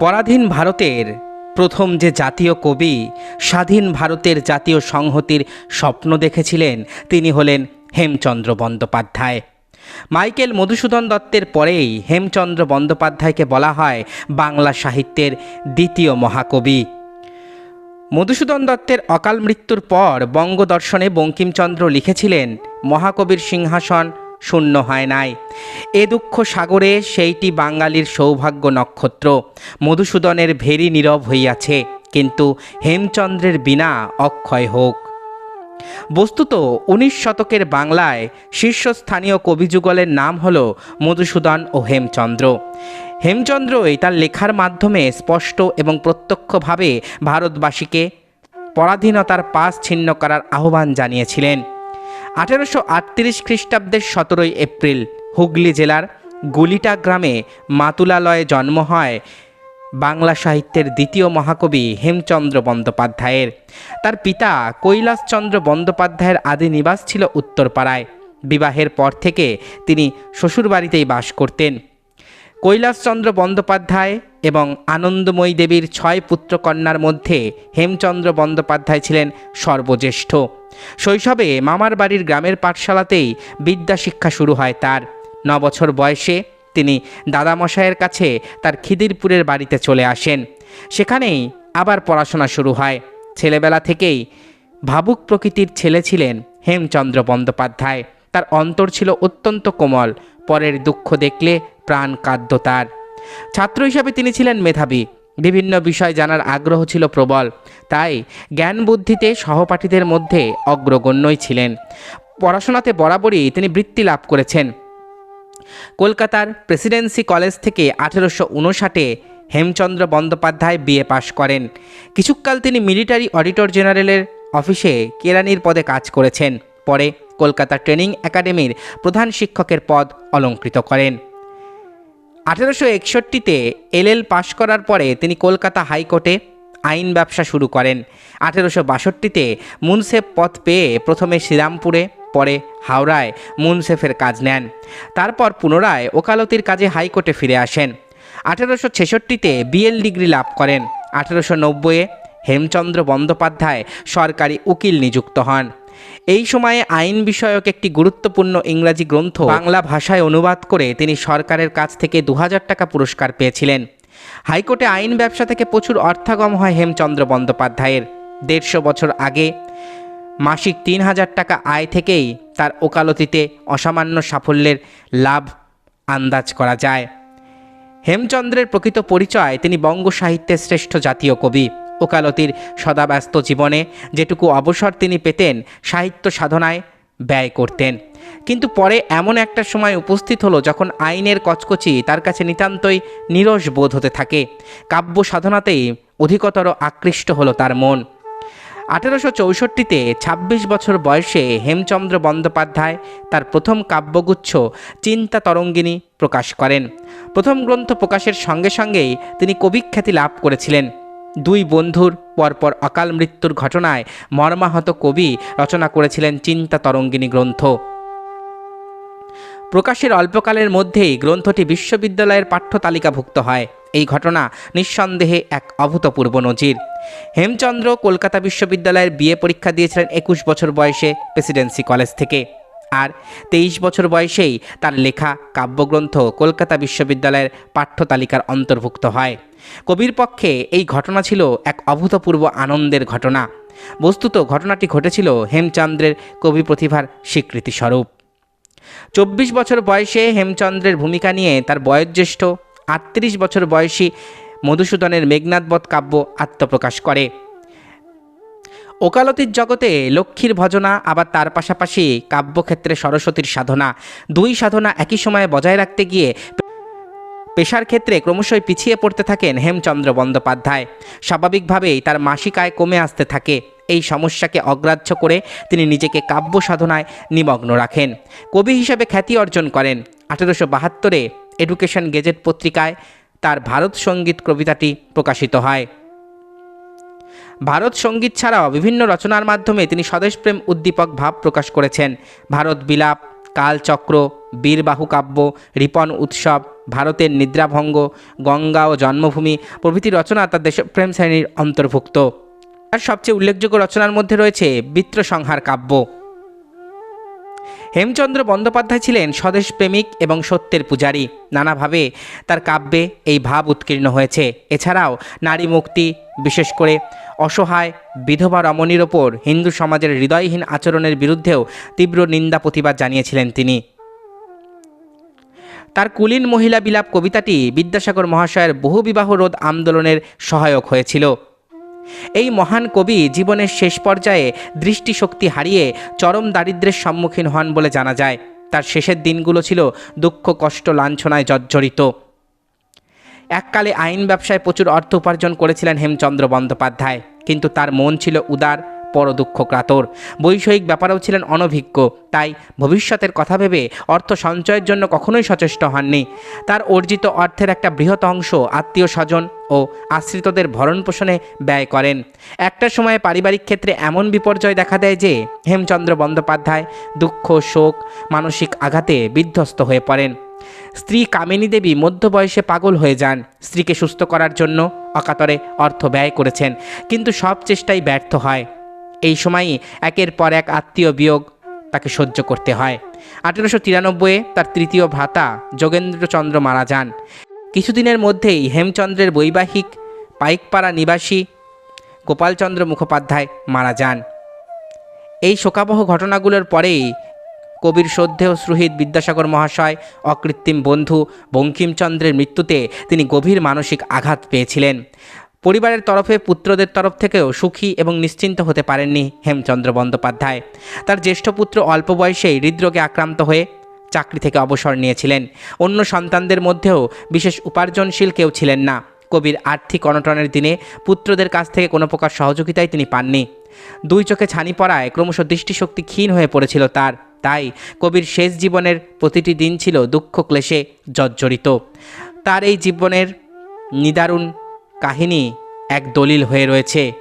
পরাধীন ভারতের প্রথম যে জাতীয় কবি স্বাধীন ভারতের জাতীয় সংহতির স্বপ্ন দেখেছিলেন, তিনি হলেন হেমচন্দ্র বন্দ্যোপাধ্যায়। মাইকেল মধুসূদন দত্তের পরেই হেমচন্দ্র বন্দ্যোপাধ্যায়কে বলা হয় বাংলা সাহিত্যের দ্বিতীয় মহাকবি। মধুসূদন দত্তের অকাল মৃত্যুর পর বঙ্গদর্শনে বঙ্কিমচন্দ্র লিখেছিলেন মহাকবির সিংহাসন শূন্য হয় নাই। এ দুঃখ সাগরে সেইটি বাঙালির সৌভাগ্য নক্ষত্র। মধুসূদনের ভেরি নীরব হইয়াছে, কিন্তু হেমচন্দ্রের বিনা অক্ষয় হোক। বস্তুত উনিশ শতকের বাংলায় শীর্ষস্থানীয় কবিযুগলের নাম হল মধুসূদন ও হেমচন্দ্র। হেমচন্দ্রই তার লেখার মাধ্যমে স্পষ্ট এবং প্রত্যক্ষভাবে ভারতবাসীকে পরাধীনতার পাশ ছিন্ন করার আহ্বান জানিয়েছিলেন। আঠেরোশো আটত্রিশ খ্রিস্টাব্দের সতেরোই এপ্রিল, হুগলি জেলার গুলিটা গ্রামে মাতুলালয়ে জন্ম হয় বাংলা সাহিত্যের দ্বিতীয় মহাকবি হেমচন্দ্র বন্দ্যোপাধ্যায়ের। তার পিতা কৈলাসচন্দ্র বন্দ্যোপাধ্যায়ের আদি নিবাস ছিল উত্তরপাড়ায়। বিবাহের পর থেকে তিনি শ্বশুরবাড়িতেই বাস করতেন। কৈলাসচন্দ্র বন্দ্যোপাধ্যায় এবং আনন্দময়ী দেবীর ছয় পুত্রকন্যার মধ্যে হেমচন্দ্র বন্দ্যোপাধ্যায় ছিলেন সর্বজ্যেষ্ঠ। শৈশবে মামার বাড়ির গ্রামের পাঠশালাতেই বিদ্যা শিক্ষা শুরু হয় তার। ন বছর বয়সে তিনি দাদামশাইয়ের কাছে তার খিদিরপুরের বাড়িতে চলে আসেন। সেখানেই আবার পড়াশোনা শুরু হয়। ছেলেবেলা থেকেই ভাবুক প্রকৃতির ছেলে ছিলেন হেমচন্দ্র বন্দ্যোপাধ্যায়। তার অন্তর ছিল অত্যন্ত কোমল পরের দুঃখ দেখলে প্রাণ কাদ্য তার। ছাত্র হিসাবে তিনি ছিলেন মেধাবী। বিভিন্ন বিষয় জানার আগ্রহ ছিল প্রবল। তাই জ্ঞান বুদ্ধিতে সহপাঠীদের মধ্যে অগ্রগণ্যই ছিলেন। পড়াশোনাতে বরাবরই তিনি বৃত্তি লাভ করেছেন। কলকাতার প্রেসিডেন্সি কলেজ থেকে আঠেরোশো উনষাটে হেমচন্দ্র বন্দ্যোপাধ্যায় বিএ পাশ করেন। কিছুকাল তিনি মিলিটারি অডিটর জেনারেলের অফিসে কেরানির পদে কাজ করেছেন। পরে কলকাতা ট্রেনিং একাডেমির প্রধান শিক্ষকের পদ অলঙ্কৃত করেন। আঠেরোশো একষট্টিতে এলএল পাশ করার পরে তিনি কলকাতা হাইকোর্টে আইন ব্যবসা শুরু করেন। আঠেরোশো বাষট্টিতে মুনসেফ পদ পেয়ে প্রথমে শ্রীরামপুরে, পরে হাওড়ায় মুনসেফের কাজ নেন। তারপর পুনরায় ওকালতির কাজে হাইকোর্টে ফিরে আসেন। আঠেরোশো ছেষট্টিতে বিএল ডিগ্রি লাভ করেন। আঠেরোশো নব্বইয়ে হেমচন্দ্র বন্দ্যোপাধ্যায় সরকারি উকিল নিযুক্ত হন। এই সময়ে আইন বিষয়ক একটি গুরুত্বপূর্ণ ইংরাজি গ্রন্থ বাংলা ভাষায় অনুবাদ করে তিনি সরকারের কাছ থেকে দু হাজার টাকা পুরস্কার পেয়েছিলেন। হাইকোর্টে আইন ব্যবসা থেকে প্রচুর অর্থাগম হয় হেমচন্দ্র বন্দ্যোপাধ্যায়ের। দেড়শো বছর আগে মাসিক তিন হাজার টাকা আয় থেকেই তার ওকালতিতে অসামান্য সাফল্যের লাভ আন্দাজ করা যায়। হেমচন্দ্রের প্রকৃত পরিচয় তিনি বঙ্গ সাহিত্যের শ্রেষ্ঠ জাতীয় কবি। ওকালতির সদাব্যস্ত জীবনে যেটুকু অবসর তিনি পেতেন, সাহিত্য সাধনায় ব্যয় করতেন। কিন্তু পরে এমন একটা সময় উপস্থিত হলো যখন আইনের কচকচি তার কাছে নিতান্তই নিরস বোধ হতে থাকে। কাব্য সাধনাতেই অধিকতর আকৃষ্ট হলো তার মন। আঠেরোশো চৌষট্টিতে ছাব্বিশ বছর বয়সে হেমচন্দ্র বন্দ্যোপাধ্যায় তার প্রথম কাব্যগুচ্ছ চিন্তা তরঙ্গিনী প্রকাশ করেন। প্রথম গ্রন্থ প্রকাশের সঙ্গে সঙ্গেই তিনি কবিখ্যাতি লাভ করেছিলেন। দুই বন্ধুর পরপর অকাল মৃত্যুর ঘটনায় মর্মাহত কবি রচনা করেছিলেন চিন্তা তরঙ্গিনী গ্রন্থ। প্রকাশের অল্পকালের মধ্যেই গ্রন্থটি বিশ্ববিদ্যালয়ের পাঠ্য তালিকাভুক্ত হয়। এই ঘটনা নিঃসন্দেহে এক অভূতপূর্ব নজির। হেমচন্দ্র কলকাতা বিশ্ববিদ্যালয়ের বিএ পরীক্ষা দিয়েছিলেন একুশ বছর বয়সে প্রেসিডেন্সি কলেজ থেকে। আর তেইশ বছর বয়সেই তার লেখা কাব্যগ্রন্থ কলকাতা বিশ্ববিদ্যালয়ের পাঠ্য তালিকার অন্তর্ভুক্ত হয়। কবির পক্ষে এই ঘটনা ছিল এক অভূতপূর্ব আনন্দের ঘটনা। বস্তুত ঘটনাটি ঘটেছিল হেমচন্দ্রের কবি প্রতিভার স্বীকৃতিস্বরূপ। চব্বিশ বছর বয়সে হেমচন্দ্রের ভূমিকা নিয়ে তার বয়োজ্যেষ্ঠ আটত্রিশ বছর বয়সী মধুসূদনের মেঘনাথবধ কাব্য আত্মপ্রকাশ করে। ওকালতির জগতে লক্ষ্মীর ভজনা, আবার তার পাশাপাশি কাব্যক্ষেত্রে সরস্বতীর সাধনা। দুই সাধনা একই সময়ে বজায় রাখতে গিয়ে পেশার ক্ষেত্রে ক্রমশই পিছিয়ে পড়তে থাকেন হেমচন্দ্র বন্দ্যোপাধ্যায়। স্বাভাবিকভাবেই তার মাসিক আয় কমে আসতে থাকে। এই সমস্যাকে অগ্রাহ্য করে তিনি নিজেকে কাব্য সাধনায় নিমগ্ন রাখেন। কবি হিসেবে খ্যাতি অর্জন করেন। আঠেরোশো বাহাত্তরে এডুকেশন গেজেট পত্রিকায় তার ভারত সংগীত কবিতাটি প্রকাশিত হয়। ভারত সংগীত ছাড়াও বিভিন্ন রচনার মাধ্যমে তিনি স্বদেশপ্রেম উদ্দীপক ভাব প্রকাশ করেছেন। ভারত বিলাপ কালচক্র বীরবাহু কাব্য, রিপন উৎসব, ভারতের নিদ্রাভঙ্গ, গঙ্গা ও জন্মভূমি প্রভৃতি রচনা তার দেশপ্রেম শ্রেণির অন্তর্ভুক্ত। তার সবচেয়ে উল্লেখযোগ্য রচনার মধ্যে রয়েছে বিত্র সংহার কাব্য। হেমচন্দ্র বন্দ্যোপাধ্যায় ছিলেন স্বদেশ প্রেমিক এবং সত্যের পূজারী। নানাভাবে তার কাব্যে এই ভাব উৎকীর্ণ হয়েছে। এছাড়াও নারী মুক্তি, বিশেষ করে অসহায় বিধবা রমণীর ওপর হিন্দু সমাজের হৃদয়হীন আচরণের বিরুদ্ধেও তীব্র নিন্দা প্রতিবাদ জানিয়েছিলেন তিনি। তার কুলীন মহিলা বিলাপ কবিতাটি বিদ্যাসাগর মহাশয়ের বহুবিবাহ রোধ আন্দোলনের সহায়ক হয়েছিল। এই মহান কবি জীবনের শেষ পর্যায়ে দৃষ্টিশক্তি হারিয়ে চরম দারিদ্রের সম্মুখীন হন বলে জানা যায়। তার শেষের দিনগুলো ছিল দুঃখ, কষ্ট, লাঞ্ছনায় জর্জরিত। এককালে আইন ব্যবসায় প্রচুর অর্থ উপার্জন করেছিলেন হেমচন্দ্র বন্দ্যোপাধ্যায়। কিন্তু তার মন ছিল উদার পরদুঃখ ক্রাতর বৈষয়িক ব্যাপারেও ছিলেন অনভিজ্ঞ, তাই ভবিষ্যতের কথা ভেবে অর্থ সঞ্চয়ের জন্য কখনোই সচেষ্ট হননি। তার অর্জিত অর্থের একটা বৃহৎ অংশ আত্মীয় স্বজন ও আশ্রিতদের ভরণ পোষণে ব্যয় করেন। একটা সময়ে পারিবারিক ক্ষেত্রে এমন বিপর্যয় দেখা দেয় যে হেমচন্দ্র বন্দ্যোপাধ্যায় দুঃখ, শোক, মানসিক আঘাতে বিধ্বস্ত হয়ে পড়েন। স্ত্রী কামিনী দেবী মধ্য বয়সে পাগল হয়ে যান। স্ত্রীকে সুস্থ করার জন্য অকাতরে অর্থ ব্যয় করেছেন, কিন্তু সব চেষ্টাই ব্যর্থ হয়। এই সময়ই একের পর এক আত্মীয় বিয়োগ তাকে সহ্য করতে হয়। আঠেরোশো তিরানব্বইয়ে তার তৃতীয় ভ্রাতা যোগেন্দ্রচন্দ্র মারা যান। কিছুদিনের মধ্যেই হেমচন্দ্রের বৈবাহিক পাইকপাড়া নিবাসী গোপালচন্দ্র মুখোপাধ্যায় মারা যান। এই শোকাবহ ঘটনাগুলোর পরেই কবির শ্রদ্ধেয় সুহৃদ বিদ্যাসাগর মহাশয় অকৃত্রিম বন্ধু বঙ্কিমচন্দ্রের মৃত্যুতে তিনি গভীর মানসিক আঘাত পেয়েছিলেন। পরিবারের তরফে পুত্রদের তরফ থেকেও সুখী এবং নিশ্চিন্ত হতে পারেননি হেমচন্দ্র বন্দ্যোপাধ্যায়। তার জ্যেষ্ঠ পুত্র অল্প বয়সেই হৃদরোগে আক্রান্ত হয়ে চাকরি থেকে অবসর নিয়েছিলেন। অন্য সন্তানদের মধ্যেও বিশেষ উপার্জনশীল কেউ ছিলেন না। কবির আর্থিক অনটনের দিনে পুত্রদের কাছ থেকে কোনো প্রকার সহযোগিতাই তিনি পাননি। দুই চোখে ছানি পড়ায় ক্রমশ দৃষ্টিশক্তি ক্ষীণ হয়ে পড়েছিল তার। তাই কবির শেষ জীবনের প্রতিটি দিন ছিল দুঃখ, ক্লেশে জর্জরিত। তার এই জীবনের নিদারুণ কাহিনী এক দলিল হয়ে রয়েছে।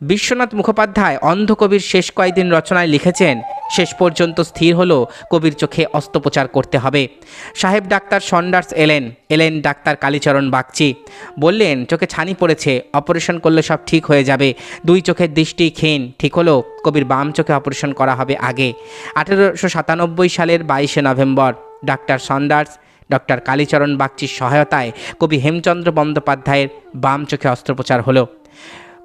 বিশ্বনাথ মুখোপাধ্যায় অন্ধকবির শেষ কয়েকদিন রচনায় লিখেছেন, শেষ পর্যন্ত স্থির হলো, কবির চোখে অস্ত্রোপচার করতে হবে। সাহেব ডাক্তার সন্ডার্স এলেন এলেন ডাক্তার কালীচরণ বাগচি। বললেন, চোখে ছানি পড়েছে, অপারেশন করলে সব ঠিক হয়ে যাবে। দুই চোখের দৃষ্টি ক্ষীণ, ঠিক হলো, কবির বাম চোখে অপারেশন করা হবে আগে। আঠেরোশো সাতানব্বই সালের বাইশে November, doctor Saunders doctor Kalicharan বাগচির সহায়তায় কবি হেমচন্দ্র বন্দ্যোপাধ্যায়ের বাম চোখে অস্ত্রোপচার হলো।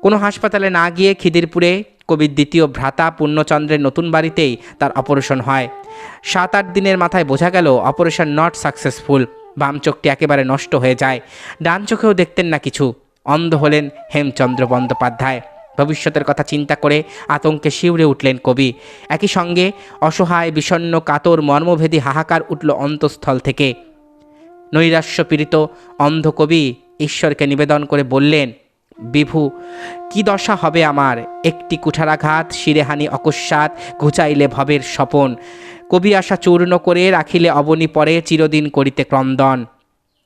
কোনো হাসপাতালে না গিয়ে খিদিরপুরে কবির দ্বিতীয় ভ্রাতা পূর্ণচন্দ্রের নতুন বাড়িতেই তার অপারেশন হয়। সাত আট দিনের মাথায় বোঝা গেল অপারেশন নট সাকসেসফুল। বাম চোখটি একেবারে নষ্ট হয়ে যায়। ডান চোখেও দেখতেন না কিছু। অন্ধ হলেন হেমচন্দ্র বন্দ্যোপাধ্যায়। ভবিষ্যতের কথা চিন্তা করে আতঙ্কে শিউরে উঠলেন কবি। একই সঙ্গে অসহায়, বিষণ্ণ, কাতর, মর্মভেদী হাহাকার উঠল অন্তঃস্থল থেকে। নৈরাশ্যপীড়িত অন্ধ কবি ঈশ্বরকে নিবেদন করে বললেন, বিভু, কি দশা হবে আমার? একটি কুঠারাঘাত, শিরেহানি অকস্মাৎ, ঘুচাইলে ভবের স্বপন। কবি আশা চূর্ণ করে রাখিলে অবনী পরে চিরদিন করিতে ক্রন্দন।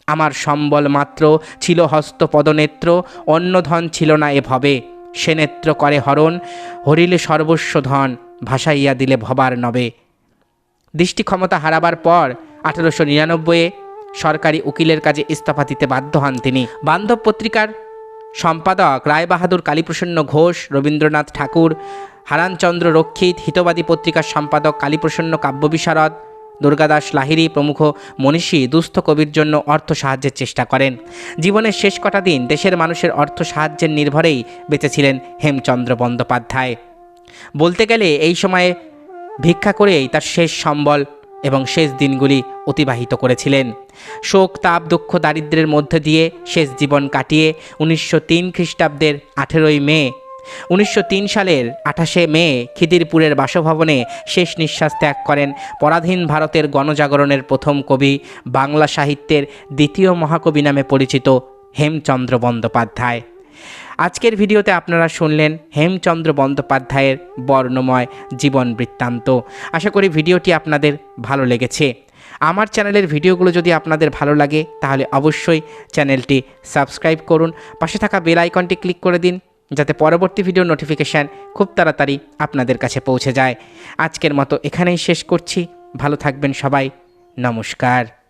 আমার সম্বল মাত্র ছিল হস্ত পদনেত্র, অন্য ধন ছিল না এ ভবে। সে নেত্র করে হরণ, হরিলে সর্বস্ব ধন, ভাসাইয়া দিলে ভবার নবে। দৃষ্টি ক্ষমতা হারাবার পর আঠেরোশো নিরানব্বইয়ে সরকারি উকিলের কাজে ইস্তফা দিতে বাধ্য হন তিনি। বান্ধব পত্রিকার সম্পাদক রায়বাহাদুর কালীপ্রসন্ন ঘোষ, রবীন্দ্রনাথ ঠাকুর, হারানচন্দ্র রক্ষিত, হিতবাদী পত্রিকার সম্পাদক কালীপ্রসন্ন কাব্যবিশারদ, দুর্গাদাস লাহিড়ী প্রমুখ মনীষী দুস্থ কবির জন্য অর্থ সাহায্যের চেষ্টা করেন। জীবনের শেষ কটা দিন দেশের মানুষের অর্থ সাহায্যের নির্ভরেই বেঁচেছিলেন হেমচন্দ্র বন্দ্যোপাধ্যায়। বলতে গেলে এই সময়ে ভিক্ষা করেই তার শেষ সম্বল এবং শেষ দিনগুলি অতিবাহিত করেছিলেন। শোক, তাপ, দুঃখ, দারিদ্র্যের মধ্যে দিয়ে শেষ জীবন কাটিয়ে উনিশশো তিন খ্রিস্টাব্দের আঠেরোই মে, উনিশশো তিন সালের আঠাশে মে খিদিরপুরের বাসভবনে শেষ নিঃশ্বাস ত্যাগ করেন পরাধীন ভারতের গণজাগরণের প্রথম কবি, বাংলা সাহিত্যের দ্বিতীয় মহাকবি নামে পরিচিত হেমচন্দ্র বন্দ্যোপাধ্যায়। আজকের ভিডিওতে আপনারা শুনলেন হেমচন্দ্র বন্দ্যোপাধ্যায়ের বর্ণময় জীবন বৃত্তান্ত। আশা করি ভিডিওটি আপনাদের ভালো লেগেছে। আমার চ্যানেলের ভিডিওগুলো যদি আপনাদের ভালো লাগে, তাহলে অবশ্যই চ্যানেলটি সাবস্ক্রাইব করুন। পাশে থাকা বেল আইকনটি ক্লিক করে দিন, যাতে পরবর্তী ভিডিও নোটিফিকেশান খুব তাড়াতাড়ি আপনাদের কাছে পৌঁছে যায়। আজকের মতো এখানেই শেষ করছি। ভালো থাকবেন সবাই। নমস্কার।